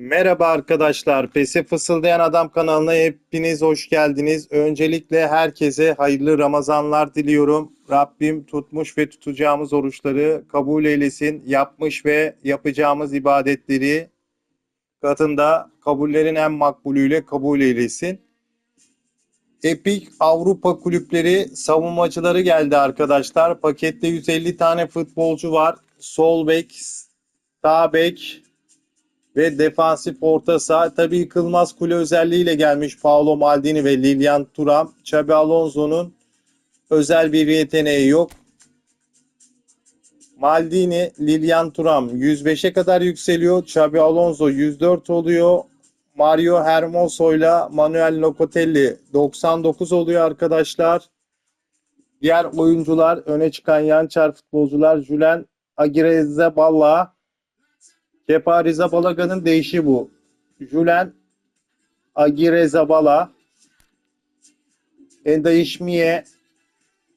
Merhaba arkadaşlar. PES'e Fısıldayan Adam kanalına hepiniz hoş geldiniz. Öncelikle herkese hayırlı Ramazanlar diliyorum. Rabbim tutmuş ve tutacağımız oruçları kabul eylesin. Yapmış ve yapacağımız ibadetleri katında kabullerin en makbulüyle kabul eylesin. Epic Avrupa kulüpleri savunmacıları geldi arkadaşlar. Pakette 150 tane futbolcu var. Sol bek, ve defansif orta saha tabii yıkılmaz kule özelliğiyle gelmiş Paolo Maldini ve Lilian Thuram. Xabi Alonso'nun özel bir yeteneği yok. Maldini, Lilian Thuram 105'e kadar yükseliyor. Xabi Alonso 104 oluyor. Mario Hermoso ile Manuel Locatelli 99 oluyor arkadaşlar. Diğer oyuncular öne çıkan yançar futbolcular Julen Aguirre Zabala, Kepa Arrizabalagan'ın değişi bu. Julen Aguirre Zabala Enda İşmiye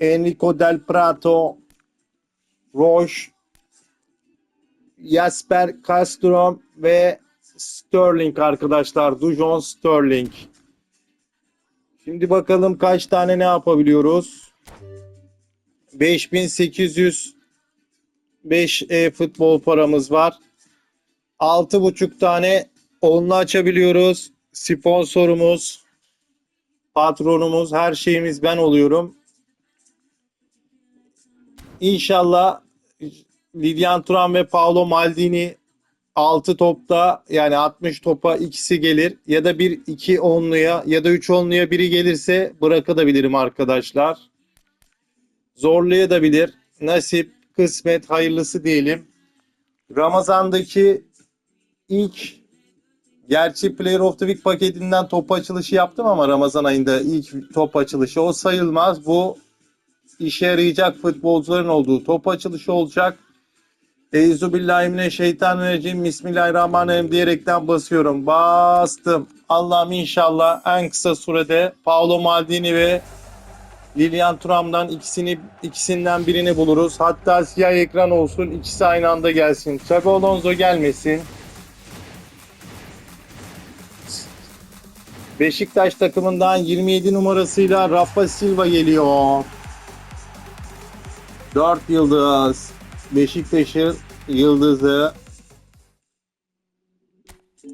Enrico Del Prato Roche Jasper Castro ve Sterling arkadaşlar. Dujon Sterling. Şimdi bakalım kaç tane ne yapabiliyoruz. 5805 e, futbol paramız var. 6,5 tane onlu açabiliyoruz. Sponsorumuz, patronumuz, her şeyimiz ben oluyorum. İnşallah Lilian Thuram ve Paolo Maldini 6 topta yani 60 topa ikisi gelir ya da bir 2 onluya ya da 3 onluya biri gelirse bırakabilirim arkadaşlar. Zorlayabilir. Nasip, kısmet, hayırlısı diyelim. Ramazan'daki ilk gerçi Player of the Week paketinden top açılışı yaptım ama Ramazan ayında ilk top açılışı o sayılmaz. Bu işe yarayacak futbolcuların olduğu top açılışı olacak. Euzubillahimineşşeytanirracim Bismillahirrahmanirrahim diyerekten basıyorum. Bastım. Allah'ım inşallah en kısa sürede Paolo Maldini ve Lilian Thuram'dan ikisini ikisinden birini buluruz. Hatta siyah ekran olsun. ikisi aynı anda gelsin. Xabi Alonso gelmesin. Beşiktaş takımından 27 numarasıyla Rafa Silva geliyor. 4 yıldız. Beşiktaş'ın yıldızı.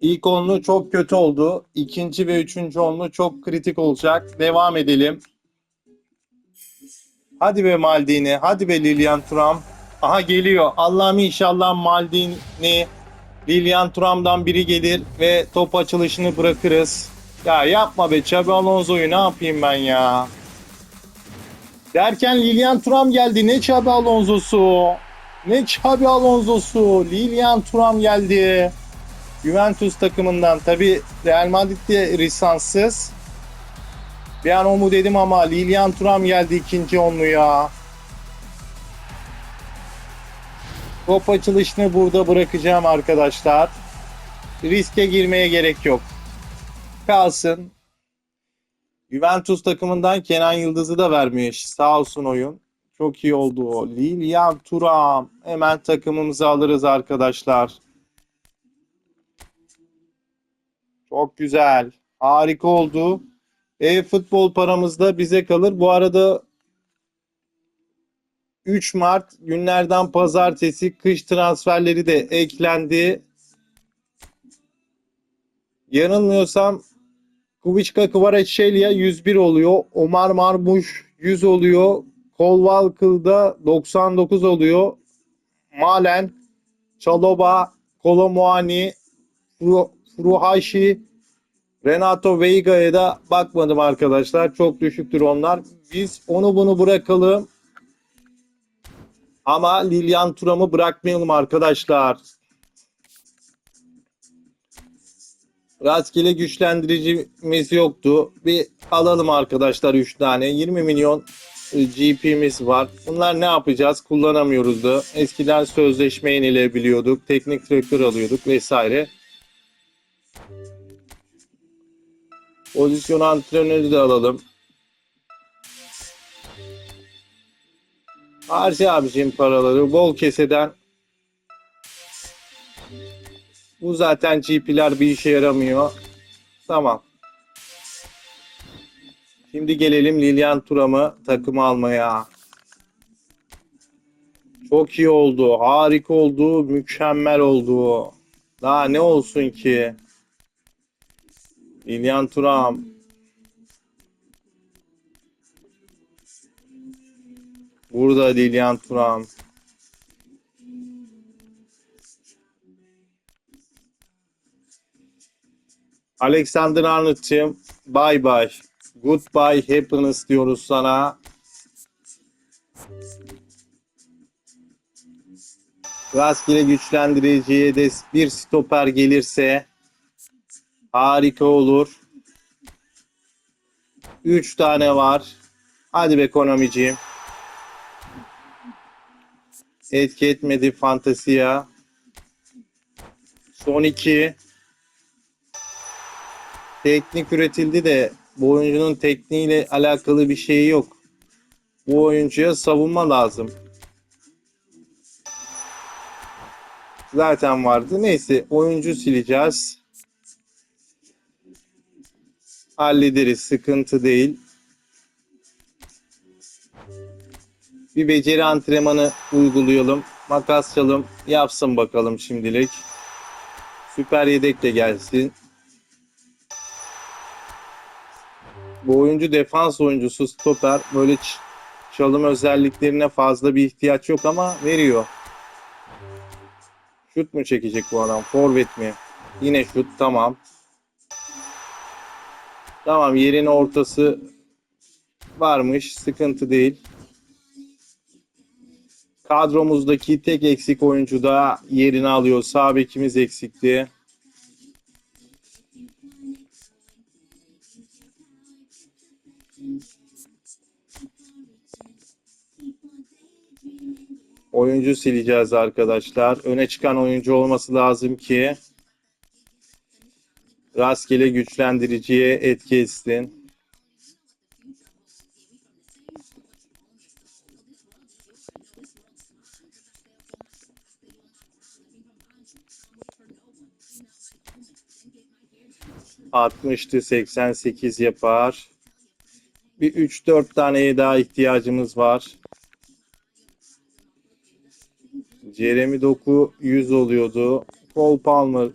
İlk onlu çok kötü oldu. İkinci ve üçüncü onlu çok kritik olacak. Devam edelim. Hadi be Maldini. Hadi be Lilian Thuram. Aha geliyor. Allah'ım inşallah Maldini Lilian Thuram'dan biri gelir ve top açılışını bırakırız. Ya yapma be Xabi Alonso'yu ne yapayım ben ya. Derken Lilian Thuram geldi. Ne Xabi Alonso'su. Ne Xabi Alonso'su. Lilian Thuram geldi. Juventus takımından. Tabi Real Madrid'de lisanssız. Bir an o mu dedim ama Lilian Thuram geldi ikinci onluya. Top açılışını burada bırakacağım arkadaşlar. Riske girmeye gerek yok kalsın. Juventus takımından Kenan Yıldız'ı da vermiyor. Sağ olsun oyun. Çok iyi oldu o. Lilian Thuram. Hemen takımımızı alırız arkadaşlar. Çok güzel. Harika oldu. E futbol paramız da bize kalır. Bu arada 3 Mart günlerden pazartesi kış transferleri de eklendi. Yanılmıyorsam Kıvıçka Kvaratskhelia 101 oluyor. Omar Marmuş 100 oluyor. Kolvalkıl'da 99 oluyor. Malen, Çaloba, Kolomuani, Furuhashi, Renato Veiga'ya da bakmadım arkadaşlar. Çok düşüktür onlar. Biz onu bunu bırakalım. Ama Lilian Thuram'ı bırakmayalım arkadaşlar. Rastgele güçlendiricimiz yoktu. Bir alalım arkadaşlar 3 tane. 20 milyon e, GP'miz var. Bunlar ne yapacağız? Kullanamıyoruz da. Eskiden sözleşme yenilebiliyorduk. Teknik direktör alıyorduk vesaire. Pozisyon antrenörü de alalım. Harca abicim paraları. Bol keseden Bu zaten GP'ler bir işe yaramıyor. Tamam. Şimdi gelelim Lilian Turam'ı takıma almaya. Çok iyi oldu. Harika oldu. Mükemmel oldu. Daha ne olsun ki? Lilian Turam. Burada Lilian Turam. Alexander Arnold'cığım bye bye. Goodbye happiness diyoruz sana. Rastgele güçlendiriciye de bir stoper gelirse harika olur. 3 tane var. Hadi be ekonomiciğim. Etki etmedi Fantasia. Son 2. Teknik üretildi de bu oyuncunun tekniğiyle alakalı bir şeyi yok. Bu oyuncuya savunma lazım. Zaten vardı. Neyse oyuncu sileceğiz. Hallederiz. Sıkıntı değil. Bir beceri antrenmanı uygulayalım. Makas çalım yapsın bakalım şimdilik. Süper yedek de gelsin. Bu oyuncu defans oyuncusu stoper. Böyle çalım özelliklerine fazla bir ihtiyaç yok ama veriyor. Şut mu çekecek bu adam? Forvet mi? Yine şut tamam. Tamam yerin ortası varmış. Sıkıntı değil. Kadromuzdaki tek eksik oyuncu da yerini alıyor. Sağ bekimiz eksikti. Oyuncu sileceğiz arkadaşlar. Öne çıkan oyuncu olması lazım ki rastgele güçlendiriciye etki etsin. Altmıştı 88 yapar. Bir 3-4 taneye daha ihtiyacımız var. Jeremy Doku 100 oluyordu. Paul Palmer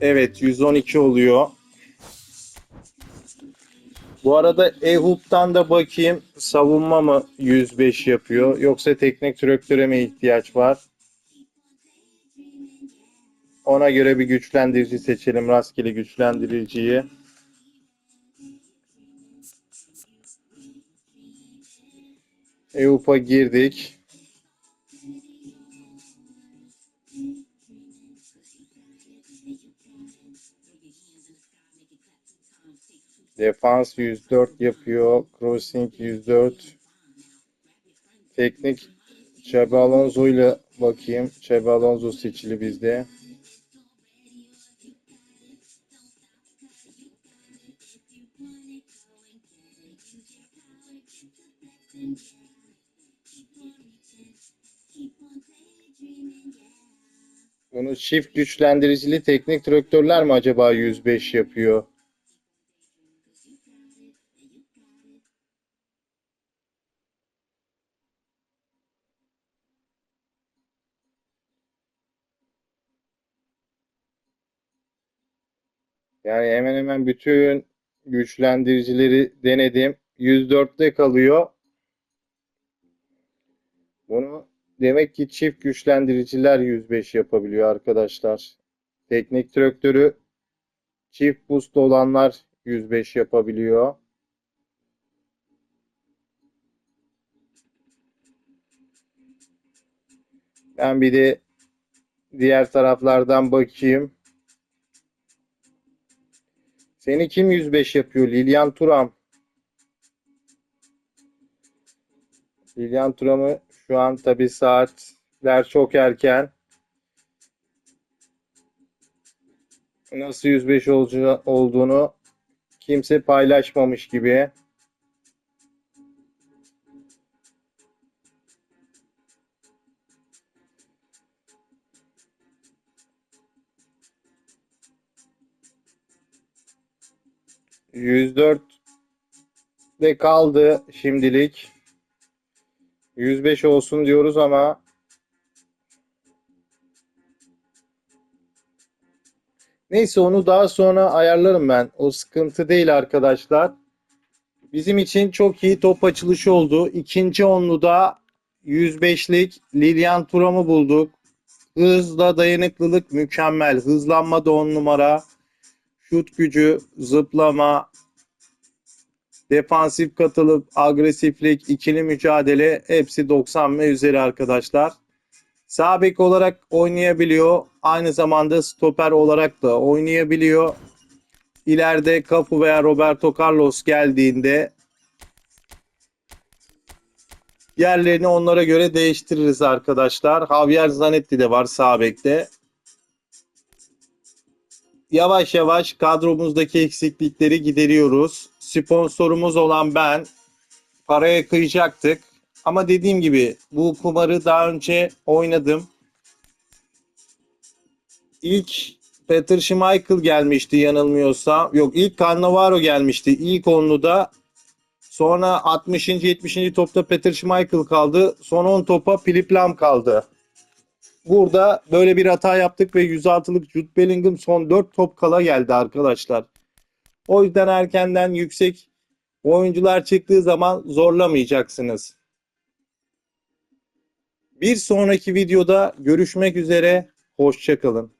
Evet 112 oluyor. Bu arada Ehup'tan da bakayım savunma mı 105 yapıyor yoksa teknik direktöre mi ihtiyaç var? Ona göre bir güçlendirici seçelim. Rastgele güçlendiriciyi. EUP'a girdik. Defans 104 yapıyor. Crossing 104. Teknik Xabi Alonso ile bakayım. Xabi Alonso seçili bizde. Bunu çift güçlendiricili teknik direktörler mi acaba 105 yapıyor? Yani hemen hemen bütün güçlendiricileri denedim. 104'te kalıyor. Bunu demek ki çift güçlendiriciler 105 yapabiliyor arkadaşlar. Teknik direktörü çift boost olanlar 105 yapabiliyor. Ben bir de diğer taraflardan bakayım. Seni kim 105 yapıyor? Lilian Turam. Lilian Turam'ı şu an tabii saatler çok erken. nasıl 105 olca- olduğunu kimse paylaşmamış gibi. ...104 de kaldı şimdilik. 105 olsun diyoruz ama Neyse onu daha sonra ayarlarım ben. O sıkıntı değil arkadaşlar. Bizim için çok iyi top açılışı oldu. İkinci onluda 105'lik Lilian Thuram'ı bulduk. Hızla dayanıklılık mükemmel. Hızlanma da 10 numara. Şut gücü, zıplama, defansif katılıp agresiflik, ikili mücadele hepsi 90 ve üzeri arkadaşlar. Sağ bek olarak oynayabiliyor. Aynı zamanda stoper olarak da oynayabiliyor. İleride Cafu veya Roberto Carlos geldiğinde yerlerini onlara göre değiştiririz arkadaşlar. Javier Zanetti de var sağ bekte. Yavaş yavaş kadromuzdaki eksiklikleri gideriyoruz. Sponsorumuz olan ben paraya kıyacaktık. Ama dediğim gibi bu kumarı daha önce oynadım. İlk Peter Schmeichel gelmişti yanılmıyorsam. Yok ilk Cannavaro gelmişti. İlk onluda sonra 60. 70. topta Peter Schmeichel kaldı. Son 10 topa Philip Lam kaldı. Burada böyle bir hata yaptık ve 106'lık Jude Bellingham son 4 top kala geldi arkadaşlar. O yüzden erkenden yüksek oyuncular çıktığı zaman zorlamayacaksınız. Bir sonraki videoda görüşmek üzere. Hoşçakalın.